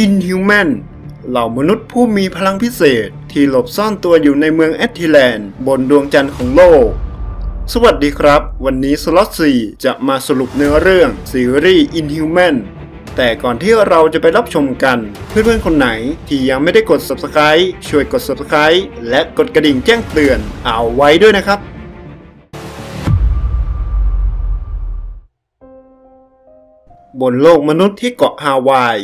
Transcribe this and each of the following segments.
Inhuman เหล่ามนุษย์ผู้มีพลังพิเศษที่หลบซ่อนตัวอยู่ในเมืองแอตทิแลนด์บนดวงจันทร์ของโลก สวัสดีครับ วันนี้สล็อต4จะมาสรุปเนื้อเรื่องซีรีส์ Inhuman แต่ก่อนที่เราจะไปรับชมกัน เพื่อนๆ คนไหนที่ยังไม่ได้กด Subscribe ช่วยกด Subscribe และกดกระดิ่งแจ้งเตือนเอาไว้ด้วยนะครับบนโลกมนุษย์ที่เกาะฮาวาย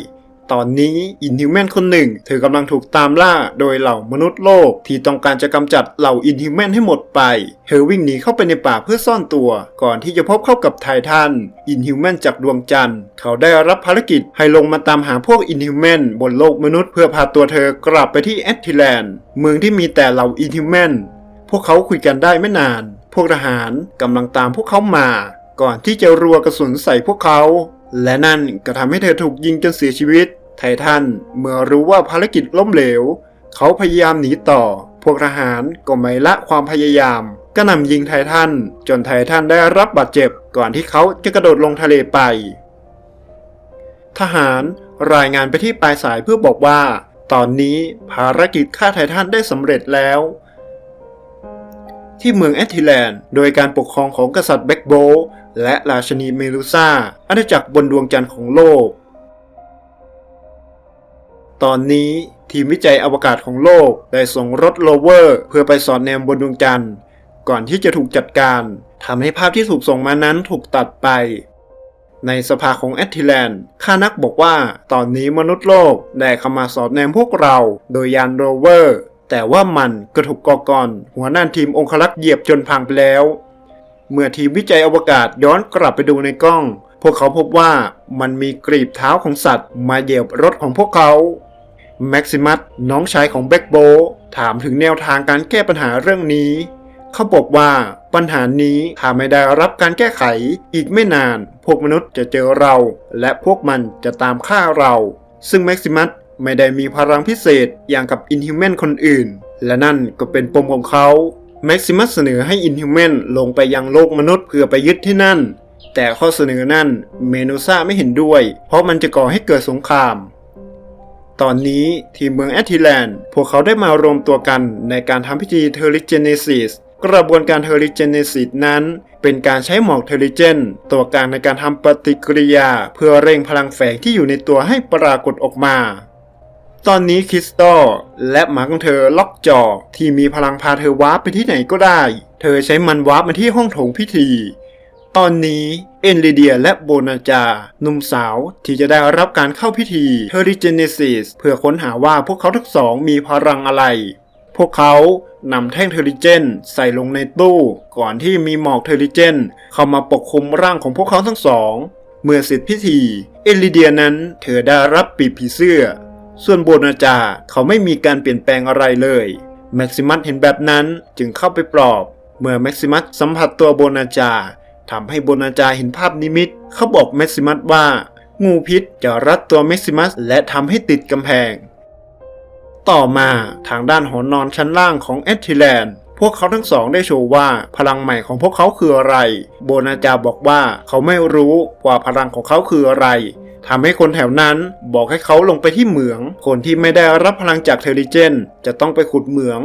ตอนนี้อินฮิวแมนคนหนึ่งเธอกำลังถูกตามล่าโดยเหล่ามนุษย์โลกที่ต้องการจะกำจัดเหล่าอินฮิวแมนให้หมดไป เธอวิ่งหนีเข้าไปในป่าเพื่อซ่อนตัว ก่อนที่จะพบเข้ากับไททันอินฮิวแมนจากดวงจันทร์เขาได้รับภารกิจให้ลงมาตามหาพวกอินฮิวแมนบนโลกมนุษย์เพื่อพาตัวเธอกลับไปที่แอตทิแลนด์เมืองที่มีแต่เหล่าอินฮิวแมนพวกเขาคุยกันได้ไม่นาน พวกทหารกำลังตามพวกเขามา ก่อนที่จะรัวกระสุนใส่พวกเขา และนั่นก็ทำให้เธอถูกยิงจนเสียชีวิต ไททันเมื่อรู้ว่าภารกิจล้มเหลว เขาพยายามหนีต่อ พวกทหารก็ไม่ละความพยายามก็นำยิงไททันจนไททันได้รับบาดเจ็บ ก่อนที่เขาจะกระโดดลงทะเลไป ทหารรายงานไปที่ปลายสายเพื่อบอกว่า ตอนนี้ภารกิจฆ่าไททันได้สำเร็จแล้ว ที่เมืองแอติแลนด์ โดยการปกครองของกษัตริย์แบ็กโบและราชนีเมลูซาอาณาจักรบนดวงจันทร์ของโลก ตอนนี้ทีมวิจัยอวกาศของโลกได้ส่งรถโลเวอร์ เพื่อไปสอดแนมบนดวงจันทร์ก่อนที่จะถูกจัดการทำให้ภาพที่ถูกส่งมานั้นถูกตัดไป ในสภาของแอตทิแลนด์ข้านักบอกว่า ตอนนี้มนุษย์โลกได้เข้ามาสอดแนมพวกเราโดยยานโรเวอร์ แต่ว่ามันก็ถูกกอกอนหัวหน้าทีมองคลักษ์เหยียบจนพังไปแล้ว เมื่อทีมวิจัยอวกาศย้อนกลับไปดูในกล้อง พวกเขาพบว่ามันมีกรีบเท้าของสัตว์มาเหยียบรถของพวกเขา แม็กซิมัสน้องชายของเบคโบถามถึงแนวทางการแก้ปัญหาเรื่องนี้ เขาบอกว่าปัญหานี้ถ้าไม่ได้รับการแก้ไข อีกไม่นาน พวกมนุษย์จะเจอเรา และพวกมันจะตามฆ่าเรา ซึ่งแม็กซิมัสไม่ได้มีพลังพิเศษอย่างกับอินฮิวแมนคนอื่น และนั่นก็เป็นปมของเขาแม็กซิมัสเสนอให้อินฮิวแมนลงไปยังโลกมนุษย์เพื่อไปยึดที่นั่น แต่ข้อเสนอนั่นเมนูซ่าไม่เห็นด้วย เพราะมันจะก่อให้เกิดสงคราม ตอนนี้ทีมเมืองแอติแลนด์ พวกเขาได้มารวมตัวกันในการทำพิธีเทอริเจเนซิสกระบวนการเทอริเจเนซิสนั้น เป็นการใช้หมอกเทอริเจน ตัวกลางในการทำปฏิกิริยา เพื่อเร่งพลังแฝงที่อยู่ในตัวให้ปรากฏออกมา ตอนนี้คริสตัลและหมาของเธอล็อกจอที่มีพลังพาเธอวาร์ปไปที่ไหนก็ได้ เธอใช้มันวาร์ปมาที่ห้องโถงพิธี ตอนนี้เอนลิเดียและโบนาจาหนุ่มสาวที่จะได้รับการเข้าพิธีเทอริเจเนซิสเพื่อค้นหาว่าพวกเขาทั้งสองมีพลังอะไร พวกเขานำแท่งเทอริเจนใส่ลงในตู้ก่อนที่มีหมอกเทอริเจนเข้ามาปกคลุมร่างของพวกเขาทั้งสอง เมื่อเสร็จพิธี เอลิเดียนั้นเธอได้รับปีกผีเสื้อ ส่วนโบนาจาเขาไม่มีการเปลี่ยนแปลงอะไรเลย แม็กซิมัสเห็นแบบนั้นจึงเข้าไปปลอบ เมื่อแม็กซิมัสสัมผัสตัวโบนาจา ทำให้โบนาจาเห็นภาพนิมิต เขาบอกแม็กซิมัสว่า งูพิษจะรัดตัวแม็กซิมัสและทำให้ติดกำแพง ต่อมาทางด้านหอนอนชั้นล่างของแอตทิแลนด์พวกเขาทั้งสองได้โชว์ว่าพลังใหม่ของพวกเขาคืออะไร โบนาจาบอกว่าเขาไม่รู้ว่าพลังของเขาคืออะไรทำให้คนแถวนั้นบอกให้เขาลงไปที่เหมือง คนที่ไม่ได้รับพลังจากเทอริเจน จะต้องไปขุดเหมือง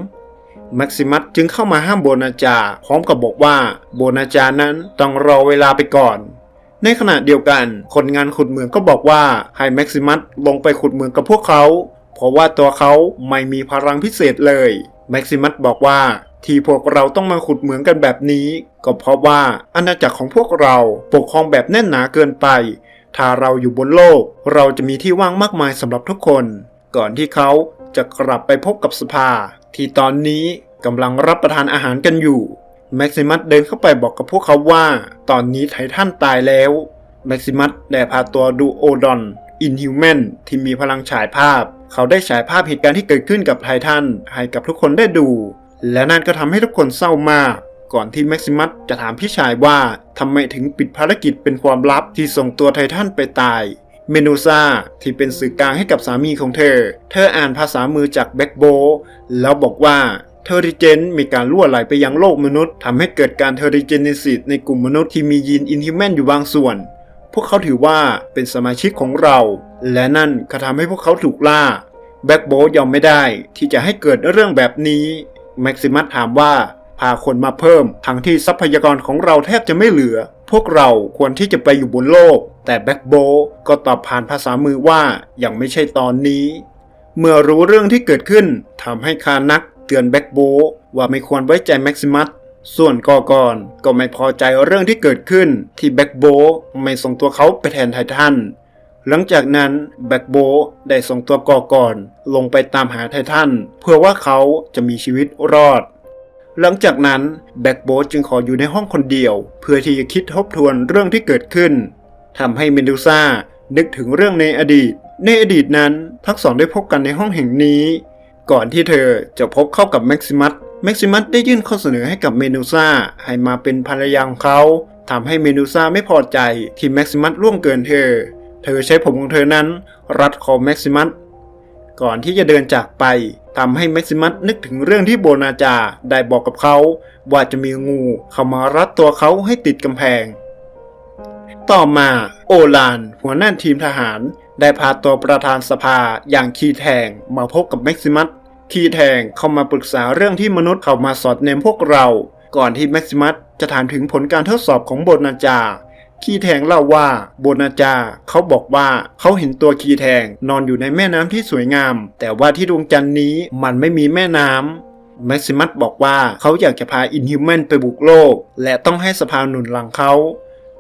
แม็กซิมัสจึงเข้ามาห้ามโบนาจา พร้อมกับบอกว่าโบนาจานั้นต้องรอเวลาไปก่อน ในขณะเดียวกัน คนงานขุดเหมืองก็บอกว่าให้แม็กซิมัสลงไปขุดเหมืองกับพวกเขา เพราะว่าตัวเขาไม่มีพลังพิเศษเลยแม็กซิมัสบอกว่าที่พวกเราต้องมาขุดเหมืองกันแบบนี้ ก็เพราะว่าอาณาจักรของพวกเราปกครองแบบแน่นหนาเกินไป ถ้าเราอยู่บนโลก เราจะมีที่ว่างมากมายสำหรับทุกคน ก่อนที่เขาจะกลับไปพบกับสภา ที่ตอนนี้กำลังรับประทานอาหารกันอยู่ แม็กซิมัสเดินเข้าไปบอกกับพวกเขาว่า ตอนนี้ไททันตายแล้ว แม็กซิมัสได้พาตัวดูโอดอน อินฮิวแมนที่มีพลังฉายภาพ เขาได้ฉายภาพเหตุการณ์ที่เกิดขึ้นกับไททันให้กับทุกคนได้ดู และนั่นก็ทำให้ทุกคนเศร้ามาก ก่อนที่แม็กซิมัสจะถามพี่ชายว่าทำไมถึงปิดภารกิจเป็นความลับที่ส่งตัวไททันไปตาย เมนูซาที่เป็นสื่อกลางให้กับสามีของเธอ เธออ่านภาษามือจากแบ็กโบแล้วบอกว่าเทอริเจนมีการล่วไหลไปยังโลกมนุษย์ทำให้เกิดการเทอริเจเนซิสในกลุ่มมนุษย์ที่มียีนอินฮิวแมนอยู่บางส่วน พวกเขาถือว่าเป็นสมาชิกของเรา และนั่นก็ทำให้พวกเขาถูกล่าแบ็กโบยอมไม่ได้ที่จะให้เกิดเรื่องแบบนี้แม็กซิมัสถามว่าพาคนมาเพิ่มทั้งที่ทรัพยากรของเราแทบจะไม่เหลือ พวกเราควรที่จะไปอยู่บนโลก แต่แบ็กโบก็ตอบผ่านภาษามือว่ายังไม่ใช่ตอนนี้ เมื่อรู้เรื่องที่เกิดขึ้นทำให้คานักเตือนแบ็กโบว่าไม่ควรไว้ใจแม็กซิมัสส่วนกอกอนก็ไม่พอใจเรื่องที่เกิดขึ้นที่แบ็กโบไม่ส่งตัวเขาไปแทนไททันหลังจากนั้นแบ็กโบได้ส่งตัวกอกอนลงไปตามหาไททันเพื่อว่าเขาจะมีชีวิตรอด หลังจากนั้นแบ็กโบจึงขออยู่ในห้องคนเดียว เพื่อที่จะคิดทบทวนเรื่องที่เกิดขึ้น ทำให้เมดูซ่านึกถึงเรื่องในอดีต ในอดีตนั้นทั้งสองได้พบกันในห้องแห่งนี้ ก่อนที่เธอจะพบเข้ากับแม็กซิมัสแม็กซิมัสได้ยื่นข้อเสนอให้กับเมนูซ่าให้มาเป็นภรรยาของเขาทำให้เมนูซ่าไม่พอใจที่แม็กซิมัสล่วงเกินเธอ เธอใช้ผมของเธอนั้น รัดคอแม็กซิมัสก่อนที่จะเดินจากไปทำให้แม็กซิมัสนึกถึงเรื่องที่โบนาจาได้บอกกับเขา ว่าจะมีงูเข้ามารัดตัวเขาให้ติดกำแพง ต่อมาโอลาน หัวหน้าทีมทหาร ได้พาตัวประธานสภาอย่างคีแทงมาพบกับแม็กซิมัสคีแทงเข้ามาปรึกษาเรื่องที่มนุษย์เข้ามาสอดเนมพวกเรา ก่อนที่แม็กซิมัสจะถามถึงผลการทดสอบของโบนาจาคีแทงเล่าว่าโบนาจาเขาบอกว่าเขาเห็นตัวคีแทงนอนอยู่ในแม่น้ำที่สวยงาม แต่ว่าที่ดวงจันทร์นี้มันไม่มีแม่น้ำแม็กซิมัสบอกว่าเขาอยากจะพาอินฮิวแมนไปบุกโลก และต้องให้สภาหนุนหลังเขา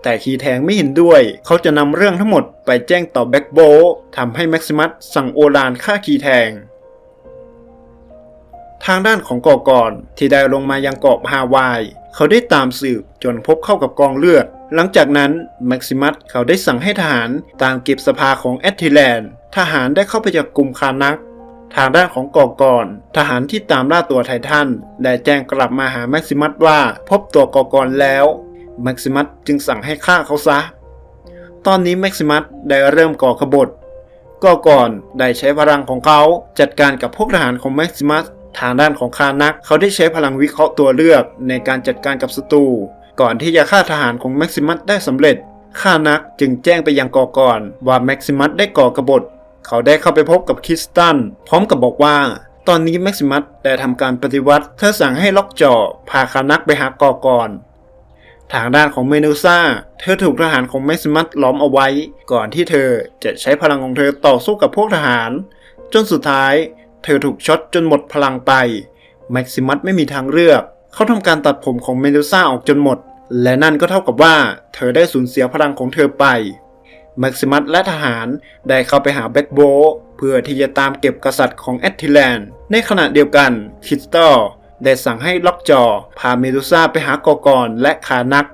แต่คีแทงไม่เห็นด้วย เขาจะนำเรื่องทั้งหมดไปแจ้งต่อแบ็กโบทำให้แม็กซิมัสสั่งโอลานฆ่าคีแทง ทางด้านของกอกอนที่ได้ลงมายังเกาะฮาวาย เขาได้ตามสืบจนพบเข้ากับกองเลือด หลังจากนั้นแม็กซิมัสเขาได้สั่งให้ทหารตามเก็บสภาของแอตทิแลนด์ทหารได้เข้าไปจับกลุ่มคานักทางด้านของกอกอนทหารที่ตามล่าตัวไททันได้แจ้งกลับมาหาแม็กซิมัสว่า พบตัวกอกอนแล้ว แม็กซิมัสจึงสั่งให้ฆ่าเขาซะ ตอนนี้แม็กซิมัสได้เริ่มก่อขบฏก็ก่อนได้ใช้พลังของเขาจัดการกับพวกทหารของแม็กซิมัสทางด้านของคานัก เขาได้ใช้พลังวิเคราะห์ตัวเลือกในการจัดการกับศัตรูก่อนที่จะฆ่าทหารของแม็กซิมัสได้สำเร็จคานักจึงแจ้งไปยังกอก่อนว่าแม็กซิมัสได้ก่อกบฏ เขาได้เข้าไปพบกับคริสตัน พร้อมกับบอกว่า ตอนนี้แม็กซิมัสได้ทำการปฏิวัติเธอสั่งให้ล็อกจอพาคานักไปหากอก่อน ทางด้านของเมนูซ่า เธอถูกทหารของแม็กซิมัสล้อมเอาไว้ ก่อนที่เธอจะใช้พลังของเธอต่อสู้กับพวกทหาร จนสุดท้าย เธอถูกช็อตจนหมดพลังไป แม็กซิมัสไม่มีทางเลือก เขาทำการตัดผมของเมดูซ่าออกจนหมด และนั่นก็เท่ากับว่า เธอได้สูญเสียพลังของเธอไป แม็กซิมัสและทหารได้เข้าไปหาแบ็กโบเพื่อที่จะตามเก็บกษัตริย์ของแอตทิแลนด์ในขณะเดียวกันคิสตัล ได้สั่งให้ล็อกจอ พาเมดูซ่าไปหากอกอนและคานัก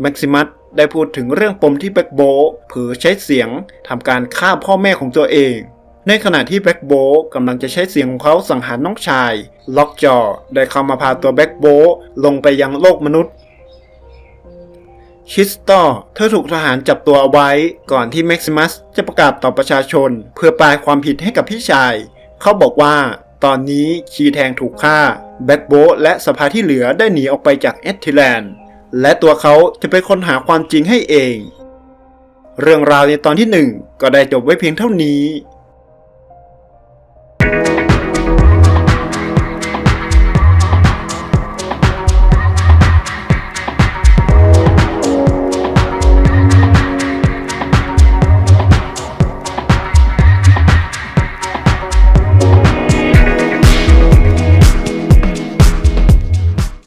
แม็กซิมัสได้พูดถึงเรื่องปมที่แบ็กโบเผลอใช้เสียงทำการฆ่าพ่อแม่ของตัวเอง ในขณะที่แบ็กโบกำลังจะใช้เสียงของเขาสังหารน้องชาย ล็อกจอได้เข้ามาพาตัวแบ็กโบลงไปยังโลกมนุษย์คิสตอเธอถูกทหารจับตัวเอาไว้ก่อนที่แม็กซิมัสจะประกาศต่อประชาชน เพื่อปลายความผิดให้กับพี่ชาย เขาบอกว่า ตอนนี้คีแทงถูกฆ่า แบ็กโบและสภาที่เหลือได้หนีออกไปจากเอติแลนด์ และตัวเขาจะเป็นคนหาความจริงให้เอง เรื่องราวในตอนที่หนึ่งก็ได้จบไว้เพียงเท่านี้